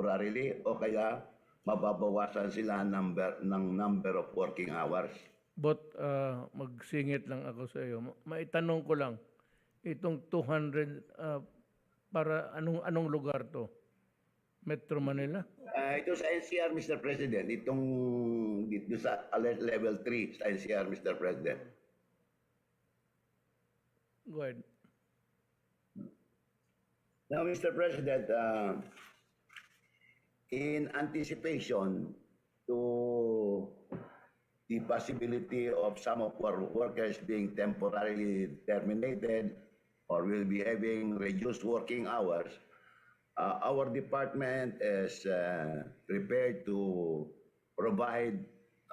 temporarily o kaya mababawasan sila number ng number of working hours. But uh, magsingit lang ako sa iyo. Ma- Maitanong ko lang, itong 200, uh, para anong anong lugar to? Metro Manila? Ah, ito sa NCR, Mr. President, itong dito sa alert level 3 sa NCR, Mr. President. Go ahead. Now, Mr. President, uh, in anticipation to the possibility of some of our workers being temporarily terminated or will be having reduced working hours, uh, our department is uh, prepared to provide,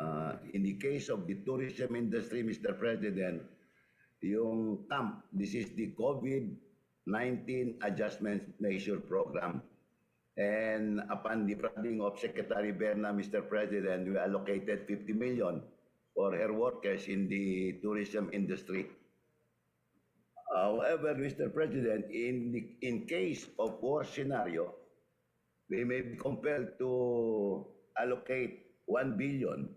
uh, in the case of the tourism industry, Mr. President, yung CAMP, this is the COVID-19 Adjustment Measure Program. And upon the funding of Secretary Berna, Mr. President, we allocated 50 million for her workers in the tourism industry. However, Mr. President, in, the, in case of war scenario, we may be compelled to allocate 1 billion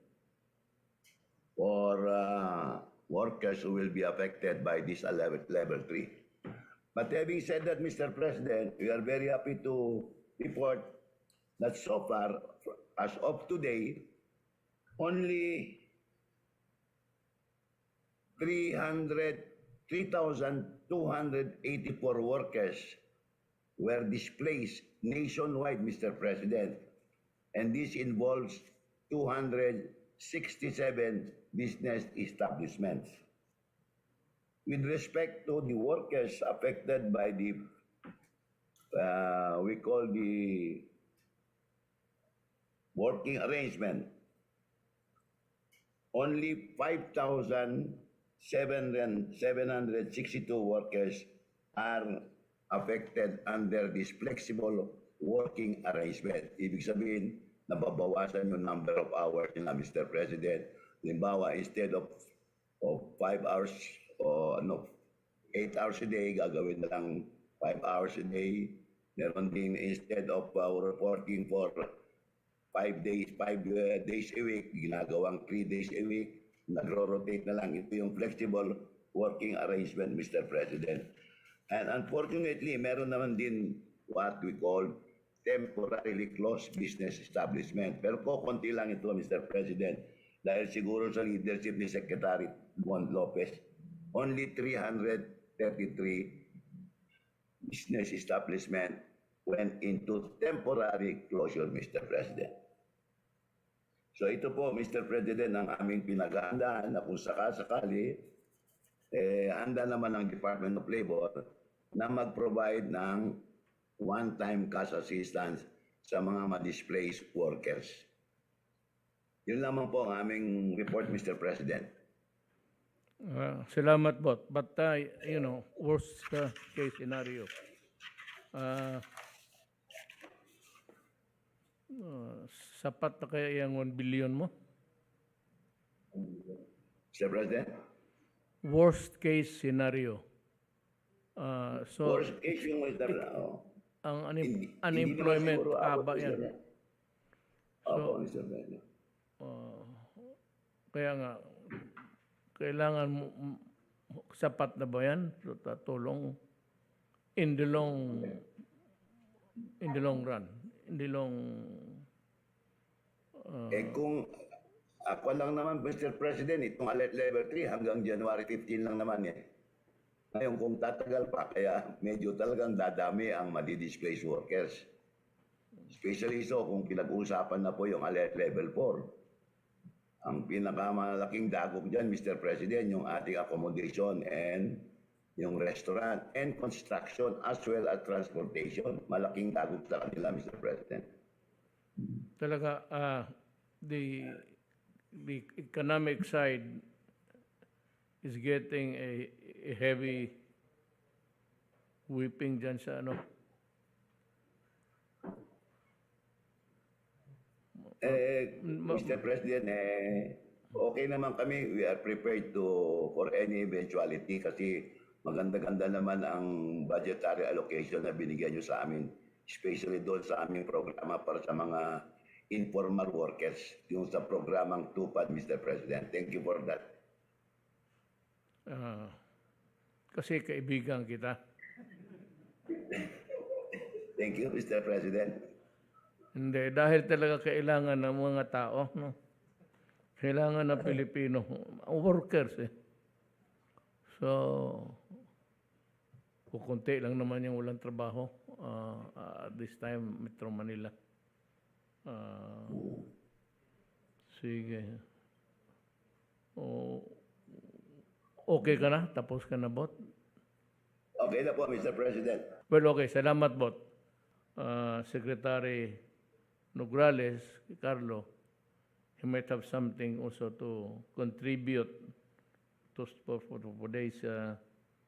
for uh, workers who will be affected by this level, level 3. But having said that, Mr. President, we are very happy to report that so far, as of today, only 300, 3,284 workers were displaced nationwide, Mr. President. And this involves 267 business establishments. With respect to the workers affected by the, uh, we call the working arrangement, only 5,762 workers are affected under this flexible working arrangement. Ibig sabihin, nababawasan yung number of hours nila, Mr. President. Limbawa, instead of of 5 hours o ano, 8 hours a day, gagawin na lang 5 hours a day. Meron din instead of uh, reporting for 5 days, 5 uh, days a week, ginagawang 3 days a week, nagro-rotate na lang. Ito yung flexible working arrangement, Mr. President. And unfortunately, meron naman din what we call temporarily closed business establishment. Pero po, lang ito, Mr. President. Dahil siguro sa leadership ni Secretary Juan Lopez, only 333 business establishment went into temporary closure, Mr. President. So ito po, Mr. President, ang aming pinaghahandaan na kung sakasakali, eh, handa naman ang Department of Labor na mag-provide ng one-time cash assistance sa mga ma-displaced workers. Yun lamang po ang aming report, Mr. President. Uh, salamat, bot. But, uh, you know, worst uh, case scenario. Uh, uh, sapat na kaya yung 1 billion mo? Mr. President, Worst case scenario. Uh, so, worst case yung Mr. Oh, ang unim- unemployment, naman siguro abot, aba Mr. yan. Opo, Mr. President. Uh, kaya nga, kailangan mo, sapat na ba yan? Tulong in the long, in the long run, in the long, uh, Eh kung ako lang naman, Mr. President, itong alert level 3 hanggang January 15 lang naman eh. Ngayon kung tatagal pa, kaya medyo talagang dadami ang madi-displaced workers. Especially so kung pinag-uusapan na po yung alert level 4. Ang pinakamalaking dagok dyan, Mr. President, yung ating accommodation and yung restaurant and construction as well as transportation. Malaking dagok sa kanila, Mr. President. talaga, uh, the, the economic side is getting a, a heavy whipping dyan sa ano, Eh, Mr. President, eh, okay naman kami. We are prepared to for any eventuality kasi maganda-ganda naman ang budgetary allocation na binigyan nyo sa amin especially doon sa aming programa para sa mga informal workers, yung sa programang TUPAD, Mr. President. Thank you for that. Ah, kasi kaibigan kita. Thank you, Mr. President. Hindi, dahil talaga kailangan ng mga tao, no? Kailangan ng Pilipino, workers eh. So, kukunti lang naman yung walang trabaho ah, ah, at this time, Metro Manila. Ah, sige. O, okay ka na? Tapos ka na, bot? Okay na po, Mr. President. Well, okay. Salamat, Bot. Uh, Secretary Nograles, Carlo, he might have something also to contribute to for, for today's uh,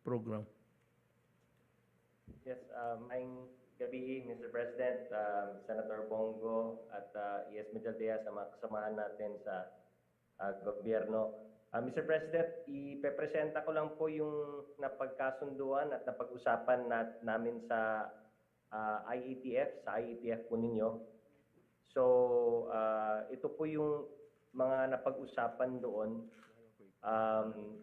program. Yes, uh, maayong gabi, Mr. President, um, Senator Bongo at uh, ES Medaldea sa mga kasamahan natin sa uh, gobyerno. Uh, Mr. President, ipepresenta ko lang po yung napagkasunduan at napag-usapan nat namin sa uh, IETF, sa IETF po ninyo. So, uh, ito po yung mga napag-usapan doon. Um,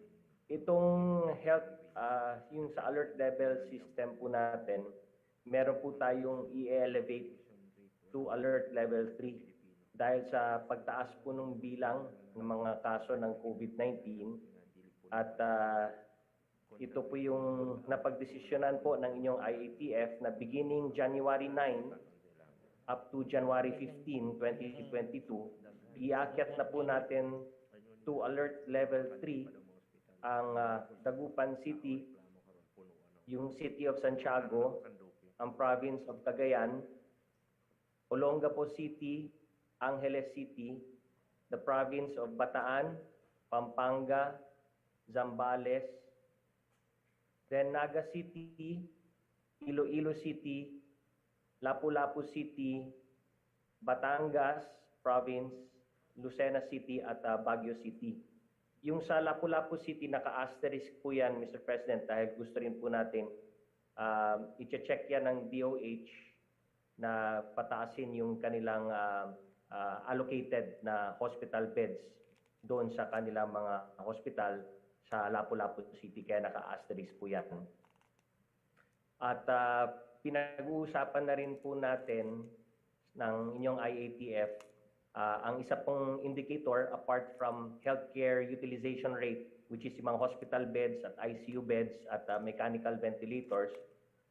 itong health, ah, yung sa alert level system po natin, meron po tayong i-elevate to alert level 3 dahil sa pagtaas po ng bilang ng mga kaso ng COVID-19 at ah, ito po yung napagdesisyonan po ng inyong IATF na beginning January 9 up to January 15, 2022, iakyat na po natin to alert level 3 ang ah, Dagupan City, yung City of Santiago, ang Province of Cagayan, Olongapo City, Angeles City, the Province of Bataan, Pampanga, Zambales, then Naga City, Iloilo City, Lapu-Lapu City, Batangas Province, Lucena City at ah, Baguio City. Yung sa Lapu-Lapu City, naka-asterisk po yan, Mr. President, dahil gusto rin po natin um, i-check yan ng DOH na pataasin yung kanilang ah, ah, allocated na hospital beds doon sa kanilang mga hospital sa Lapu-Lapu City, kaya naka-asterisk po yan. At ah, pinag-uusapan na rin po natin ng inyong IATF ah, ang isa pong indicator apart from healthcare utilization rate which is yung mga hospital beds at ICU beds at ah, mechanical ventilators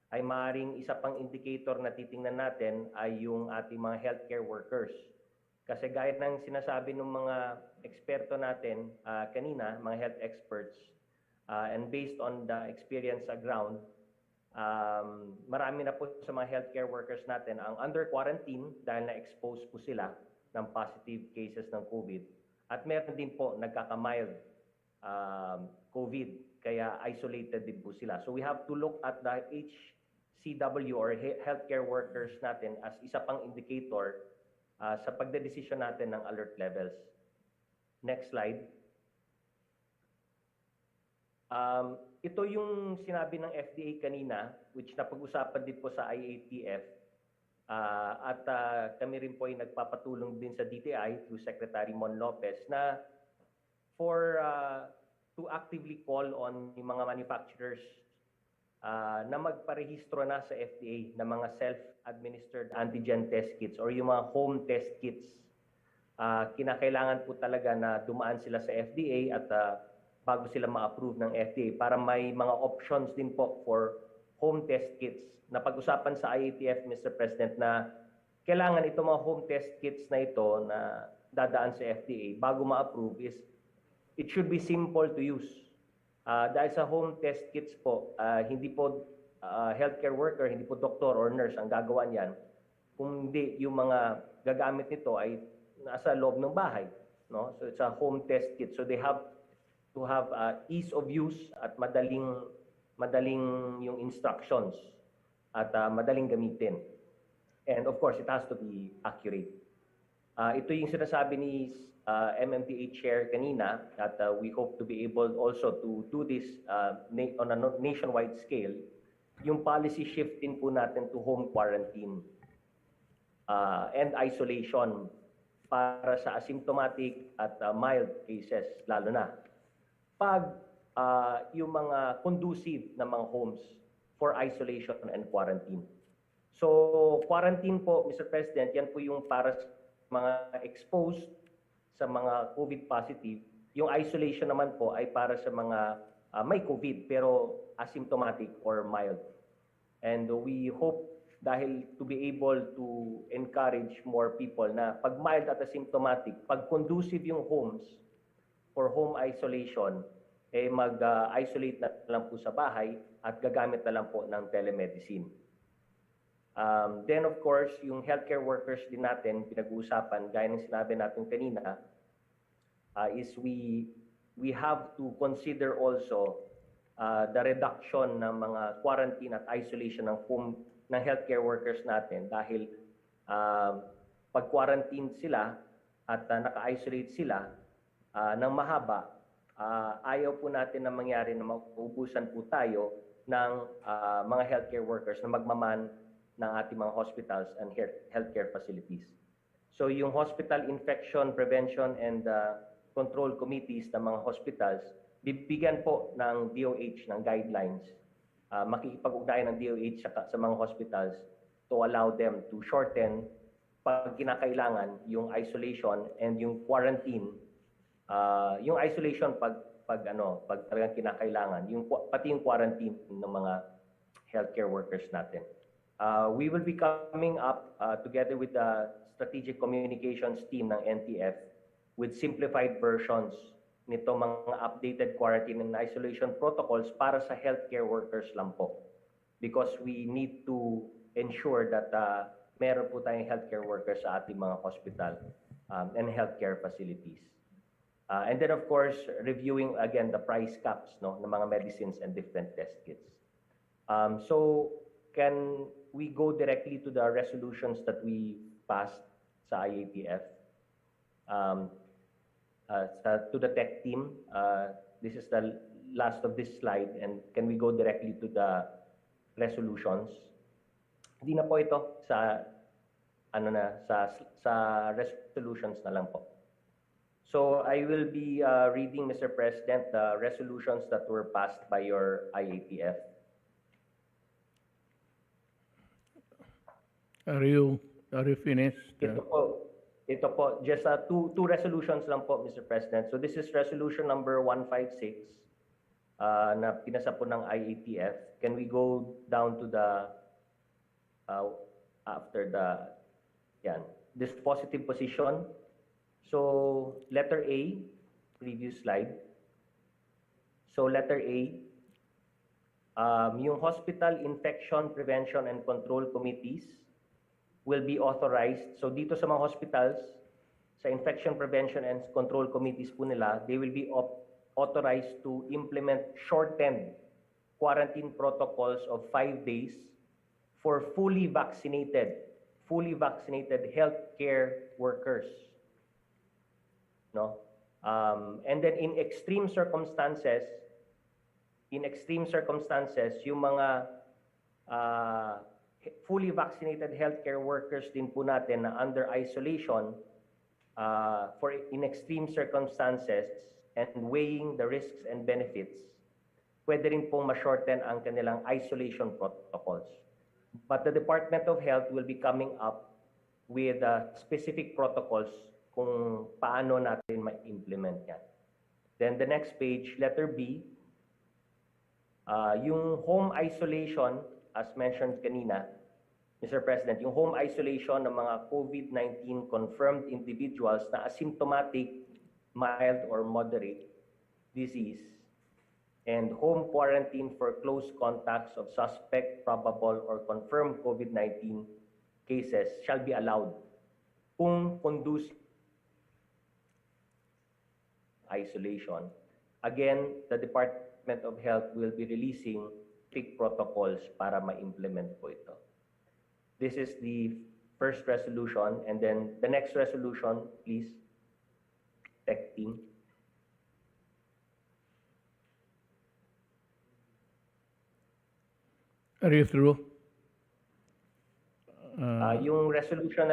ay maaring isa pang indicator na titingnan natin ay yung ating mga healthcare workers. Kasi gaya ng sinasabi ng mga eksperto natin ah, kanina, mga health experts, ah, and based on the experience sa ground, um, marami na po sa mga healthcare workers natin ang under quarantine dahil na-expose po sila ng positive cases ng COVID. At meron din po nagkaka-mild um, COVID, kaya isolated din po sila. So we have to look at the HCW or he- healthcare workers natin as isa pang indicator uh, sa pagdedesisyon natin ng alert levels. Next slide. Um, ito yung sinabi ng FDA kanina, which napag-usapan din po sa IATF. Ah, at ah, kami rin po ay nagpapatulong din sa DTI through Secretary Mon Lopez na for ah, to actively call on yung mga manufacturers ah, na magparehistro na sa FDA ng mga self-administered antigen test kits or yung mga home test kits. Ah, kinakailangan po talaga na dumaan sila sa FDA at ah, bago sila ma-approve ng FDA para may mga options din po for home test kits. Napag-usapan sa IATF, Mr. President, na kailangan itong mga home test kits na ito na dadaan sa FDA bago ma-approve is it should be simple to use. Ah, dahil sa home test kits po, ah, hindi po ah, healthcare worker, hindi po doktor or nurse ang gagawa niyan. Kung hindi yung mga gagamit nito ay nasa loob ng bahay. No? So it's a home test kit. So they have to have uh, ease of use at madaling madaling yung instructions at uh, madaling gamitin. And of course, it has to be accurate. Uh, ito yung sinasabi ni uh, MMDA Chair kanina that uh, we hope to be able also to do this uh, on a nationwide scale yung policy shift din po natin to home quarantine uh, and isolation para sa asymptomatic at uh, mild cases lalo na. Pag uh, yung mga conducive na mga homes for isolation and quarantine. So, quarantine po, Mr. President, yan po yung para sa mga exposed sa mga COVID positive. Yung isolation naman po ay para sa mga uh, may COVID pero asymptomatic or mild. And we hope dahil to be able to encourage more people na pag mild at asymptomatic, pag conducive yung homes for home isolation, eh mag-isolate na lang po sa bahay at gagamit na lang po ng telemedicine. Um, then of course, yung healthcare workers din natin, pinag-uusapan, gaya ng sinabi natin kanina, uh, is we we have to consider also uh, the reduction ng mga quarantine at isolation ng home ng healthcare workers natin dahil uh, pag quarantine sila at uh, naka-isolate sila uh, ng mahaba, uh, ayaw po natin na mangyari na maubusan po tayo ng uh, mga healthcare workers na magmaman ng ating mga hospitals and healthcare facilities. So yung hospital infection prevention and uh, control committees ng mga hospitals, bibigyan po ng DOH ng guidelines, uh, makikipag-ugnayan ng DOH sa, sa mga hospitals to allow them to shorten pag kinakailangan yung isolation and yung quarantine. Uh, yung isolation pag pag ano, pag talagang kinakailangan, yung pati yung quarantine ng mga healthcare workers natin. Uh, we will be coming up uh, together with the strategic communications team ng NTF with simplified versions nito mga updated quarantine and isolation protocols para sa healthcare workers lang po. Because we need to ensure that uh, meron po tayong healthcare workers sa ating mga hospital um, and healthcare facilities. Uh, and then of course, reviewing again the price caps no, ng mga medicines and different test kits. Um, so can we go directly to the resolutions that we passed sa IATF? Um, uh, sa, to the tech team, uh, this is the last of this slide and can we go directly to the resolutions? Hindi na po ito sa ano na sa sa resolutions na lang po. So I will be uh, reading Mr. President the resolutions that were passed by your IATF. Are you, are you finished? Ito po, ito po, just uh, two, two resolutions lang po, Mr. President. So this is resolution number 156 uh, na pinasa po ng IATF. Can we go down to the, uh, after the, yan, this positive position. So letter A, previous slide. So letter A, um, yung hospital infection prevention and control committees will be authorized. So dito sa mga hospitals, sa infection prevention and control committees po nila, they will be authorized to implement shortened quarantine protocols of five days for fully vaccinated, fully vaccinated healthcare workers. No? Um, and then in extreme circumstances, in extreme circumstances, yung mga uh, fully vaccinated healthcare workers din po natin na under isolation uh, for in extreme circumstances and weighing the risks and benefits, pwede rin pong ma-shorten ang kanilang isolation protocols. But the Department of Health will be coming up with uh, specific protocols kung paano natin ma-implement yan. Then the next page, letter B, uh, yung home isolation as mentioned kanina, Mr. President, yung home isolation ng mga COVID-19 confirmed individuals na asymptomatic, mild or moderate disease, and home quarantine for close contacts of suspect, probable, or confirmed COVID-19 cases shall be allowed kung conducive isolation. Again, the Department of Health will be releasing strict protocols para ma-implement po ito. This is the first resolution and then the next resolution, please, tech team. Are you through? Ah, yung resolution